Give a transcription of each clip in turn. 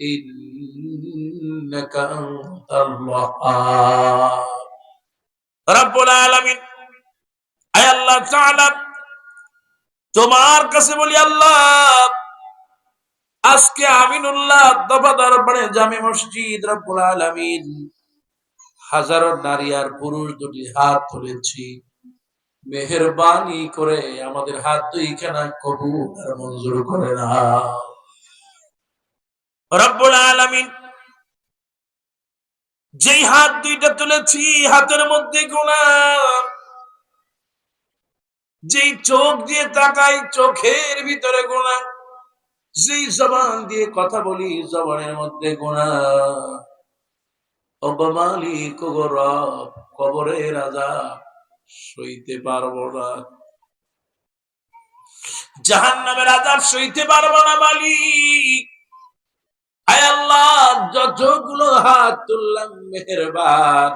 إنك أنت الوهاب رب العالمين আয় আল্লাহ তাআলা তোমার কাছে বলি আল্লাহ আজকে আমিনুল্লাহ দফাদার মানে জামে মসজিদ রব্বুল আলামিন হাজারো নারী আর পুরুষ দুটি হাত তুলেছি মেহেরবানি করে আমাদের হাত দুইখানা কবুল আর মঞ্জুর করে না রব্বুল আলামিন যেই হাত দুইটা তুলেছি হাতের মধ্যে যেই চোখ দিয়ে তাকাই, চোখের ভিতরে গোনা যেই জবান দিয়ে কথা বলি, জবানের মধ্যে গোনা রব, কবরের রাজা সইতে পারব না। জাহান নামের আজাব সইতে পারব না মালিক। যতগুলো হাত তুললাম, মেহেরবান।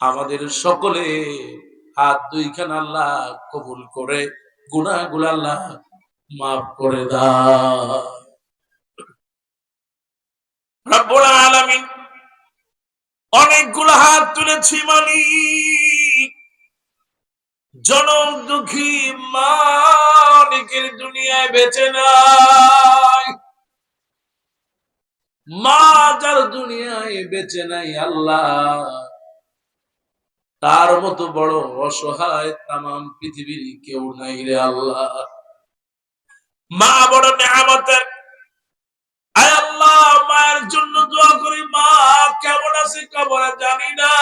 আমাদের সকলে হাত দুইখান আল্লাহ কবুল করে, গুনাহগুলো আল্লাহ মাফ করে রব্বুল অনেকগুলো হাত তুলেছি মালিক। জনম দুঃখী মালিকের দুনিয়ায় বেঁচে নাই। মা যার দুনিয়ায় বেঁচে নাই আল্লাহ। তার মতো বড় অসহায় তাম পৃথিবীর কেউ নাই রে আল্লাহ। মা বড় নেহামতের আয় আল্লাহ, মায়ের জন্য দোয়া করি, মা কেমন আছে কবরে জানি না।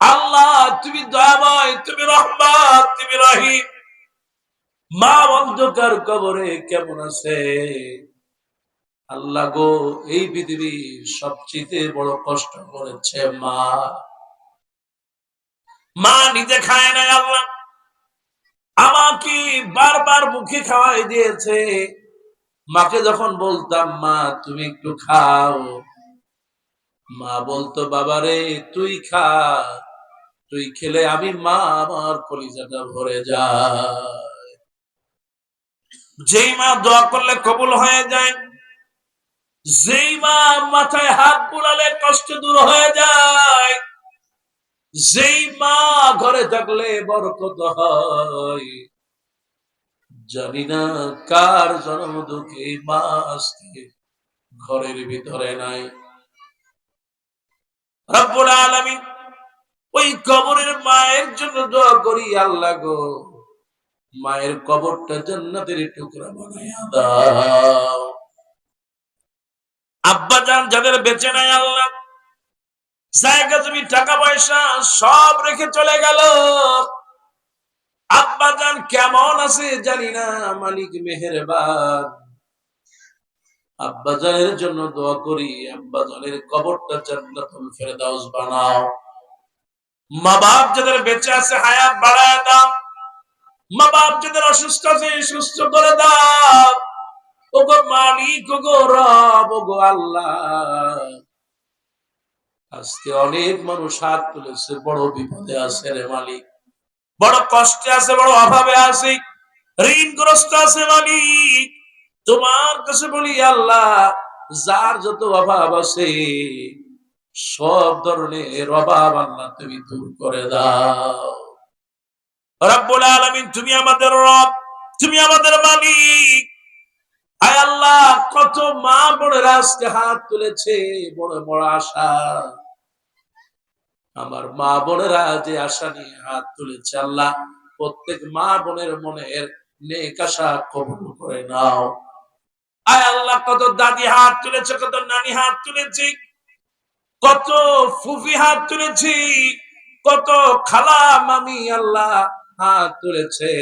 আল্লাহ, তুমি দয়াময়, তুমি রহমান তুমি রহিম। মা অন্ধকার কবরে কেমন আছে? আল্লাহ গো, এই পৃথিবীর সবচেয়ে বড় কষ্ট করেছে মা। মা নিজে খায় না আল্লাহ। আমাকে বারবার মুখে খাওয়াই দিয়েছে। মাকে যখন বলতাম, মা, তুমি একটু খাও। মা বলতো, বাবারে, তুই খা। তুই খেলে আমি মা, আমার কলিজাটা ভরে যায় যেই মা দোয়া করলে কবুল হয়ে যায়, যেই মা মাথায় হাত বুলালে কষ্ট দূর হয়ে যায়, যেই মা ঘরে থাকলে বরকত হয়। জানি না কার জন্ম দুঃখে মা আজকে ঘরের ভিতরে নাই। রব্বুল আলামিন ওই কবরের মায়ের জন্য দোয়া করি, আল্লাহ গো মায়ের কবরটা জান্নাতের টুকরা বানাইয়া দাও। আব্বা যান যাদের বেঁচে নাই আল্লাহ, জায়গা তুমি টাকা পয়সা সব রেখে চলে গেল। আব্বা যান কেমন আছে জানি না, মালিক মেহেরবান। আব্বা জানের জন্য দোয়া করি আব্বা জানের কবরটা জান্নাতুল ফেরদাউস বানাও। মা বাপ যাদের বেঁচে আছে, হায়াত বাড়ায় দাও। মা বাপ যাদের অসুস্থ আছে সুস্থ করে দাও। ওগো মালিক, ওগো রব, ওগো আল্লাহ। আজকে অনেক মানুষ হাত তুলেছে, বড় বিপদে আছে রে মালিক। বড় কষ্টে আছে, বড় অভাবে আছে, ঋণগ্রস্ত আছে মালিক। তোমার কাছে বলি, আল্লাহ, যার যত অভাব আছে, সব ধরনের অভাব আল্লাহ তুমি দূর করে দাও। রব্বুল আলামিন, তুমি আমাদের রব, তুমি আমাদের মালিক। আয় আল্লাহ, কত মা হাত তুলেছে, বড় বড় আশা। আমার মা বোনেরা যে আশা নিয়ে হাত তুলেছে আল্লাহ, প্রত্যেক মা বোনের মনের নেক কবুল করে নাও। আয় আল্লাহ, কত দাদি হাত তুলেছে, কত নানি হাত তুলেছি, কত ফুফি হাত তুলেছি, কত খালা মামি আল্লাহ হাত তুলেছে।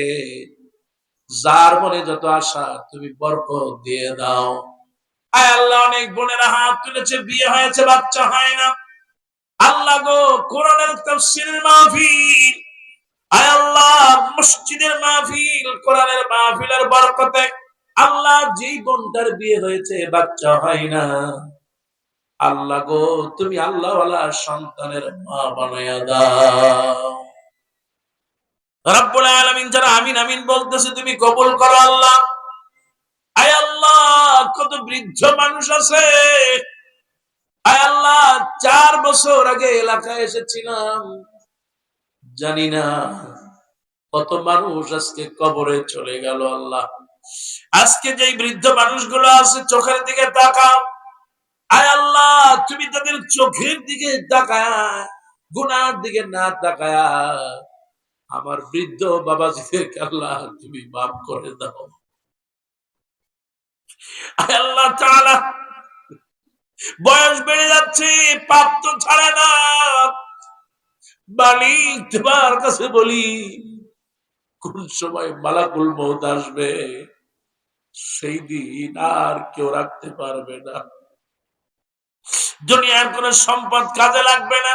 যার মনে যত আশা, তুমি বরকত দিয়ে দাও। আল্লাহ, অনেক বোনেরা হাত তুলেছে, বিয়ে হয়েছে, বাচ্চা হয় না। আল্লাহ গো, কোরআনের তাফসীরের মাহফিল। আয় আল্লাহ, মসজিদের মাহফিল, কোরআনের মাহফিলের বরকতে। আল্লাহ, যেই বোনটার বিয়ে হয়েছে, বাচ্চা হয় না। আল্লাহ গো, তুমি আল্লাহ সন্তানের মা বানায়া দাও। রব্বুল আলামিন যারা আমিন আমিন বলতেছে, তুমি কবুল করো আল্লাহ। আয় আল্লাহ, কত বৃদ্ধ মানুষ আছে। আয় আল্লাহ, চার বছর আগে এলাকায় এসেছিলাম। জানি না কত মানুষ আজকে কবরে চলে গেল আল্লাহ। আজকে যেই বৃদ্ধ মানুষগুলো আছে, চোখের দিকে তাকাও। আয় আল্লাহ, তুমি তাদের চোখের দিকে তাকায়, গুনার দিকে না তাকায়। আমার বৃদ্ধ বাবাজিদেরকে আল্লাহ তুমি মাফ করে দাও। আল্লাহ তাআলা, বয়স বেড়ে যাচ্ছে, পাপ তো ছাড়ে না। মালিক তোমার কাছে বলি, কোন সময় মালাকুল মৌত আসবে, সেই দিন আর কেউ রাখতে পারবে না। দুনিয়ার কোন সম্পদ কাজে লাগবে না,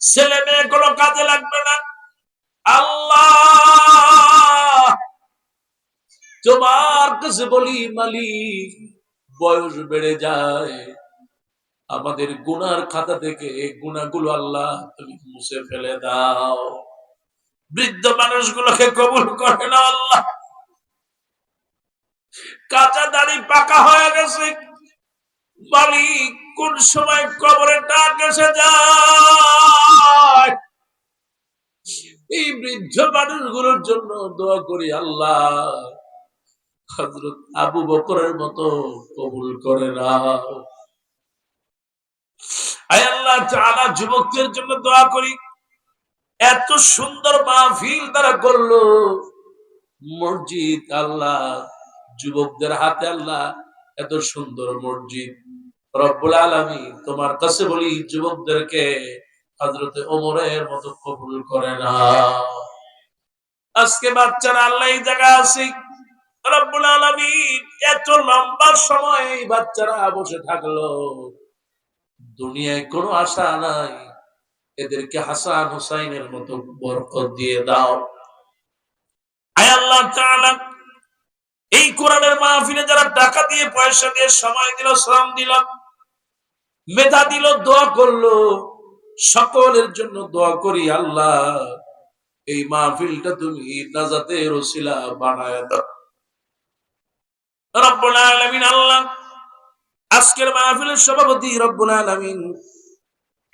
ছেলে মেয়ে কোনো কাজে লাগবে না। তোমার কাছে বলি মালিক বয়স বেড়ে যায় আমাদের গুনার খাতা থেকে গুনাগুলো আল্লাহ তুমি মুছে ফেলে দাও বৃদ্ধ মানুষগুলোকে কবুল করে না আল্লাহ কাঁচা দাড়ি পাকা হয়ে গেছে। মালিক কোন সময় কবরে ডাক এসে যায়। এই বৃদ্ধ মানুষগুলোর জন্য দোয়া করি, আল্লাহ হজরত আবু বকরের মতো কবুল করে আয় আল্লাহ তাআলা যুবকদের জন্য দোয়া করি, এত সুন্দর মাহফিল তারা করল। মসজিদ আল্লাহ, যুবকদের হাতে আল্লাহ, এত সুন্দর মসজিদ। রব্বুল আলমী তোমার কাছে বলি, যুবকদেরকে হজরতে ওমরের মতো কবুল করে না আজকে বাচ্চারা আল্লাহ জায়গা আছে এত লম্বা সময় এই বাচ্চারা বসে থাকল। দুনিয়ায় কোনো আশা নাই। এদেরকে হাসান হুসাইনের মতো বরকত দিয়ে দাও। এই কোরআনের মাহফিলে যারা টাকা দিয়ে, পয়সা দিয়ে সময় দিল, শ্রম দিল, মেধা দিল, দোয়া করল, সকলের জন্য দোয়া করি আল্লাহ। এই মাহফিলটা তুমি নাজাতের ওসিলা বানায় দাও। সভাপতি রব্বুল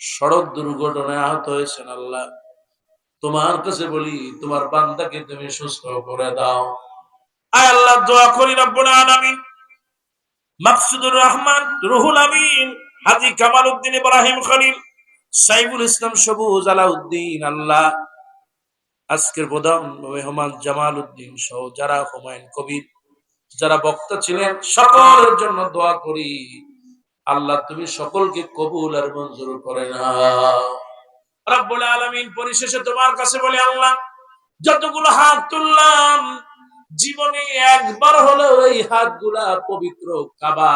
সড়ক দুর্ঘটনায় আহত হয়েছেন আল্লাহ। তোমার কাছে বলি, তোমার বান্দাকে তুমি সুস্থ করে দাও। আয় আল্লাহ, দোয়া করি রব্বুল আলামিন। মাকসুদুর রহমান, রুহুল আমিন, হাজী কামাল উদ্দিন ইব্রাহিম খলিল, সাইফুল ইসলাম সবুজ আলাউদ্দিন আল্লাহ। আজকের প্রধান মেহমান জামাল উদ্দিন সহ যারা হুমায়ুন কবির যারা বক্তা ছিলেন, সকলের জন্য দোয়া করি। আল্লাহ, তুমি সকলকে কবুল আর মঞ্জুর করে না পরিশেষে তোমার কাছে বলে, আল্লাহ, যতগুলো হাত তুললাম, জীবনে একবার হলো এই হাতগুলা পবিত্র কাবা,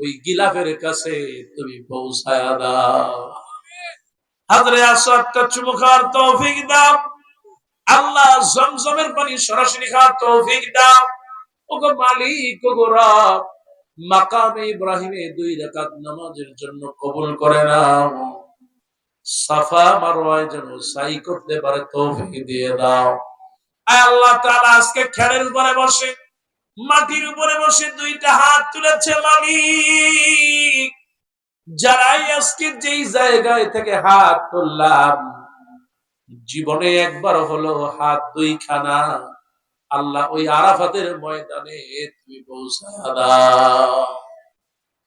ওই গিলাফের কাছে তুমি পৌঁছায় দাও। হাজরে আসাদটা চুমু খাওয়ার তৌফিক দাও। আল্লাহ, জমজমের পানি সরাসরি খাওয়ার তৌফিক দাও। ওগো মালিক মাকামে ইব্রাহিমে দুই নামাজের জন্য উপরে বসে, মাটির উপরে বসে দুইটা হাত তুলেছে মালিক। যারাই আজকে যেই জায়গায় থেকে হাত তুললাম, জীবনে একবার হলো হাত দুইখানা। আল্লাহ ওই আরাফাতের ময়দানে তুমি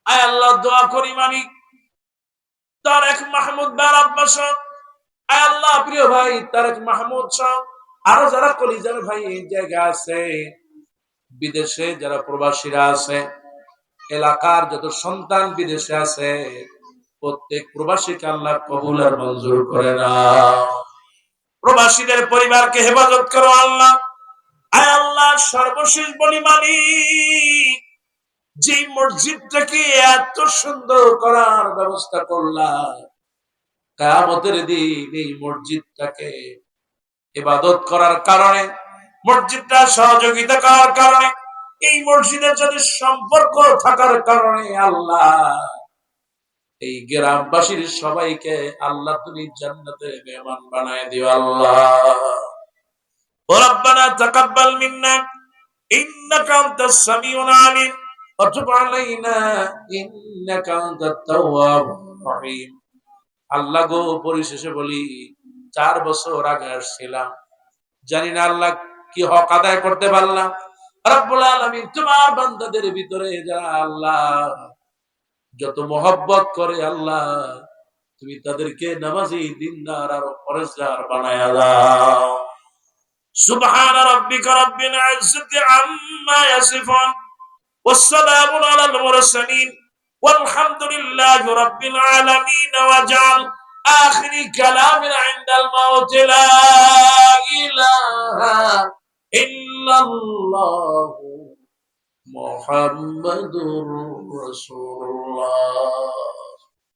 আয় আল্লাহ, দোয়া করি মালিক তারেক মাহমুদ বার আব্বাস। আয় আল্লাহ, প্রিয় ভাই, তারেক মাহমুদ আরও যারা কলিজার ভাই এই জায়গা আছে, বিদেশে যারা প্রবাসীরা আছে, এলাকার যত সন্তান বিদেশে আছে, প্রত্যেক প্রবাসীকে আল্লাহ কবুল আর মঞ্জুর করে না প্রবাসীদের পরিবারকে হেফাজত করো আল্লাহ। আয় আল্লাহ সর্বশেষ বলি মালিক যে মসজিদটাকে এত সুন্দর করার ব্যবস্থা করলাম। কামতের দিন এই মসজিদটাকে ইবাদত করার কারণে, মসজিদটা সহযোগিতা করার কারণে, এই মসজিদের সাথে সম্পর্ক থাকার কারণে আল্লাহ এই গ্রামবাসীর সবাইকে আল্লাহ তুমি জান্নাতের মেহমান বানায় দিও আল্লাহ। আলিম ওয়া তুব আলাইনা, ইন্নাকা আনতাত তাওয়াবুর রহিম। আল্লাহ গো, পরিশেষে বলি, চার বছর আগে আসছিলাম। জানি না আল্লাহ কি হক আদায় করতে পারলাম। রব্বুল আলামিন তোমার বান্দাদের ভিতরে যারা আল্লাহ, যত মহব্বত করে আল্লাহ, তুমি তাদেরকে নামাজি, দিনদার আর পরেশগার বানায়া দাও। سبحان ربك رب العزة عما يصفون والسلام على المرسلين والحمد لله رب العالمين وجعل آخر كلام عند الموت لا إله إلا الله محمد رسول الله